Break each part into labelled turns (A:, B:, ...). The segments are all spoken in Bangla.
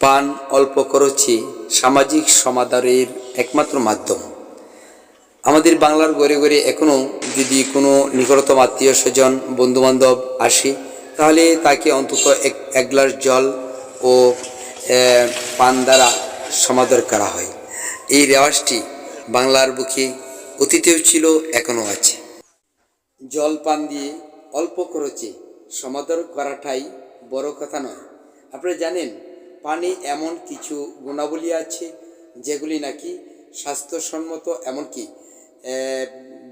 A: পান অল্প খরচে সামাজিক সমাধানের একমাত্র মাধ্যম। আমাদের বাংলার গড়ে গড়ে এখনও যদি কোনো নিকটতম আত্মীয় স্বজন, বন্ধুবান্ধব আসে, তাহলে তাকে অন্তত এক এক গ্লাস জল ও পান দ্বারা সমাদর করা হয়। এই রেওয়াজটি বাংলার বুকে অতীতেও ছিল এখনও আছে। জল পান দিয়ে অল্প খরচে সমাদর করাটাই বড় কথা নয়। আপনারা জানেন পানি এমন কিছু গুণাবলী আছে যেগুলি নাকি স্বাস্থ্যসম্মত, এমনকি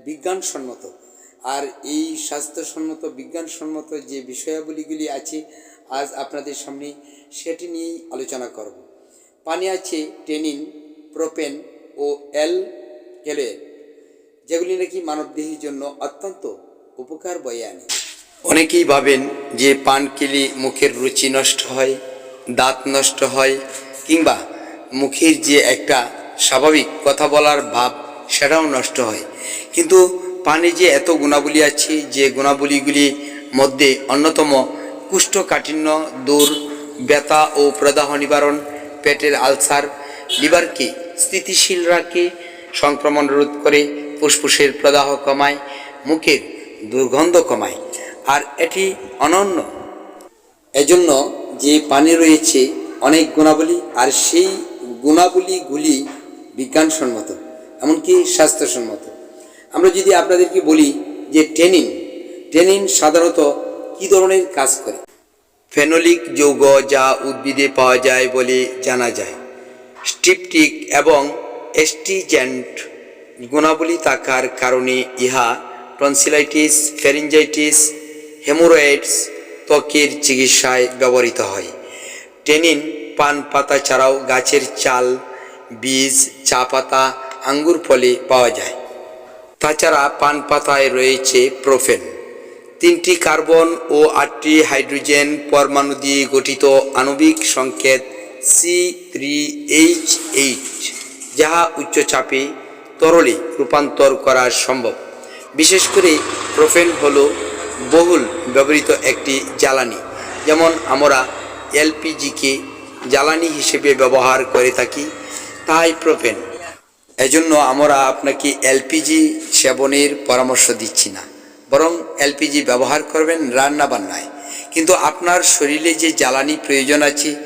A: বিজ্ঞানসম্মত। আর এই স্বাস্থ্যসম্মত, বিজ্ঞানসম্মত যে বিষয়াবলীগুলি আছে, আজ আপনাদের সামনে সেটি নিয়েই আলোচনা করব। পানি আছে টেনিন, প্রোপেন ও এল ক্যালোয়েট যেগুলি নাকি মানবদেহের জন্য অত্যন্ত উপকার বয়ে আনে। অনেকেই ভাবেন যে পান খেলে মুখের রুচি নষ্ট হয়। দাঁত নষ্ট হয় কিংবা মুখের যে একটা স্বাভাবিক কথা বলার ভাব, সেটাও নষ্ট হয়। কিন্তু পানি যে এত গুণাবলী আছে, যে গুণাবলীগুলির মধ্যে অন্যতম কুষ্ঠকাঠিন্য, দূর, ব্যথা ও প্রদাহ নিবারণ, পেটের আলসার, লিভারকে স্থিতিশীল রাখে, সংক্রমণ রোধ করে ফুসফুসের প্রদাহ কমায়, মুখের দুর্গন্ধ কমায়। আর এটি অনন্য। এজন্য যে পানি রয়েছে অনেক গুণাবলী, আর সেই গুণাবলীগুলি বিজ্ঞানসম্মত, এমনকি স্বাস্থ্যসম্মত। আমরা যদি আপনাদেরকে বলি যে টেনিন টেনিন সাধারণত কী ধরনের কাজ করে? ফেনোলিক যৌগ যা উদ্ভিদে পাওয়া যায় বলে জানা যায়। স্টিপটিক এবং এস্টিজেন্ট গুণাবলী থাকার কারণে ইহা টনসিলাইটিস ফেরিঞ্জাইটিস হেমোরয়েডস ত্বকের চিকিৎসায় ব্যবহৃত হয়। টেনিন, পান পাতা ছাড়াও গাছের চাল, বীজ, চা পাতা, আঙ্গুর ফলে পাওয়া যায়। তাছাড়া পান পাতায় রয়েছে প্রোফেন। তিনটি কার্বন ও আটটি হাইড্রোজেন পরমাণু দিয়ে গঠিত আণবিক সংকেত সি থ্রি এইচ এইট যাহা উচ্চচাপে তরলে রূপান্তর করা সম্ভব। বিশেষ করে প্রোফেন হল বহুল ব্যবহৃত একটি জ্বালানি। যেমন আমরা এলপিজিকে জ্বালানি হিসেবে ব্যবহার করে থাকি, তাই প্রোপেন। এজন্য আমরা আপনাকে এলপিজি সেবনের পরামর্শ দিচ্ছি না। বরং এলপিজি ব্যবহার করবেন রান্না বান্নায়। কিন্তু আপনার শরীরে যে জ্বালানি প্রয়োজন আছে,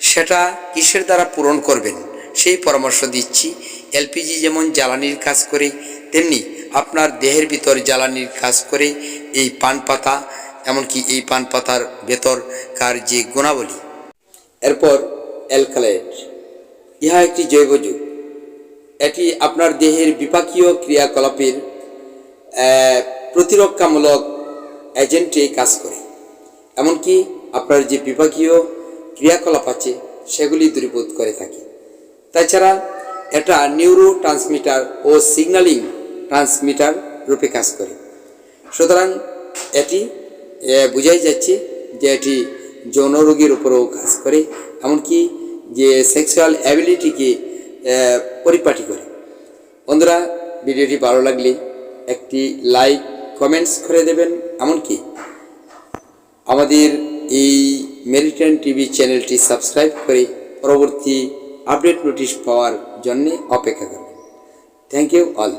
A: সেটা কিসের দ্বারা পূরণ করবেন, সেই পরামর্শ দিচ্ছি। এলপিজি যেমন জ্বালানির কাজ করে তেমনি আপনার দেহের ভিতর জ্বালানির কাজ করে এই পান পাতা, এমনকি এই পান পাতার ভেতরকার যে গুণাবলী, এরপর অ্যালকালাইট ইহা একটি জৈব যুগ। এটি আপনার দেহের বিপাকীয় ক্রিয়াকলাপের প্রতিরক্ষামূলক এজেন্টে কাজ করে। এমনকি আপনার যে বিপাকীয় ক্রিয়াকলাপ আছে, সেগুলি দূরীভূত করে থাকে। তাছাড়া এটা নিউরো ট্রান্সমিটার ও সিগন্যালিং ট্রান্সমিটার রূপে কাজ করে। সুতরাং এটি বোঝাই যাচ্ছে যে এটি যৌন রোগীর উপরেও কাজ করে, এমনকি যে সেক্সুয়াল অ্যাবিলিটিকে পরিপাটি করে। বন্ধুরা, ভিডিওটি ভালো লাগলে একটি লাইক কমেন্টস করে দেবেন। এমনকি আমাদের এই মেরিটাইন টিভি চ্যানেলটি সাবস্ক্রাইব করে পরবর্তী আপডেট নোটিশ পাওয়ার জন্যে অপেক্ষা করবেন। Thank you all